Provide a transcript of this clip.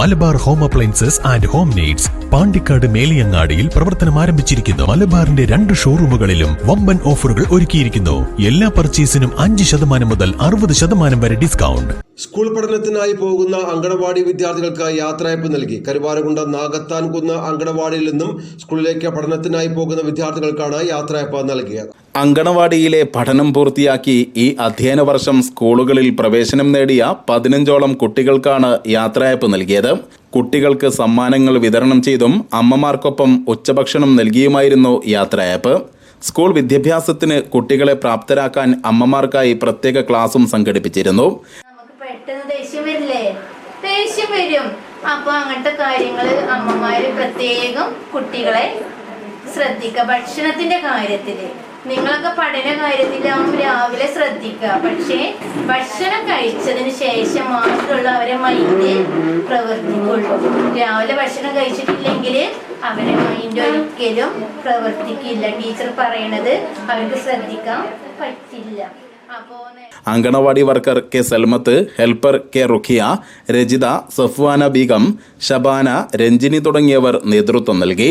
Malabar home appliances and home needs Pandikkad മേലിയങ്ങാടിയിൽ പ്രവർത്തനം ആരംഭിച്ചിരിക്കുന്നു. മലബാറിന്റെ രണ്ട് ഷോറൂമുകളിലും വമ്പൻ ഓഫറുകൾ ഒരുക്കിയിരിക്കുന്നു. എല്ലാ പർച്ചേസിനും അഞ്ച് ശതമാനം മുതൽ അറുപത് ശതമാനം വരെ ഡിസ്കൗണ്ട്. സ്കൂൾ പഠനത്തിനായി പോകുന്ന അങ്കണവാടി വിദ്യാർത്ഥികൾക്ക് യാത്രയപ്പ് നൽകി. കരുവാരകുണ്ട നാഗത്താൻകുന്ന് അങ്കണവാടിയിൽ നിന്നും സ്കൂളിലേക്ക് പഠനത്തിനായി പോകുന്ന വിദ്യാർത്ഥികൾക്കാണ് യാത്രയപ്പ് നൽകിയത്. അങ്കണവാടിയിലെ പഠനം പൂർത്തിയാക്കി ഈ അധ്യയന വർഷം സ്കൂളുകളിൽ പ്രവേശനം നേടിയ പതിനഞ്ചോളം കുട്ടികൾക്കാണ് യാത്രയപ്പ് നൽകിയത്. കുട്ടികൾക്ക് സമ്മാനങ്ങൾ വിതരണം ചെയ്തും അമ്മമാർക്കൊപ്പം ഉച്ചഭക്ഷണം നൽകിയുമായിരുന്നു യാത്രയപ്പ് സ്കൂൾ വിദ്യാഭ്യാസത്തിന് കുട്ടികളെ പ്രാപ്തരാക്കാൻ അമ്മമാർക്കായി പ്രത്യേക ക്ലാസും സംഘടിപ്പിച്ചിരുന്നു. അപ്പൊ അങ്ങനത്തെ കാര്യങ്ങൾ അമ്മമാര് പ്രത്യേകം കുട്ടികളെ ശ്രദ്ധിക്കുക ഭക്ഷണത്തിന്റെ കാര്യത്തിൽ. നിങ്ങളൊക്കെ പഠന കാര്യത്തിൽ രാവിലെ ശ്രദ്ധിക്കുക പക്ഷേ ഭക്ഷണം കഴിച്ചതിന് ശേഷം മാത്രമുള്ള അവരെ മൈൻഡ് പ്രവർത്തിക്കുള്ളൂ. രാവിലെ ഭക്ഷണം കഴിച്ചിട്ടില്ലെങ്കിൽ അവരെ മൈൻഡ് ഒരിക്കലും പ്രവർത്തിക്കില്ല. ടീച്ചർ പറയണത് അവർക്ക് ശ്രദ്ധിക്കാൻ പറ്റില്ല. Anganwadi worker K Salmath helper K Rukhiya Rajitha Safvana Beegum Shabana Ranjini തുടങ്ങിയവർ നേതൃത്വം നൽകി.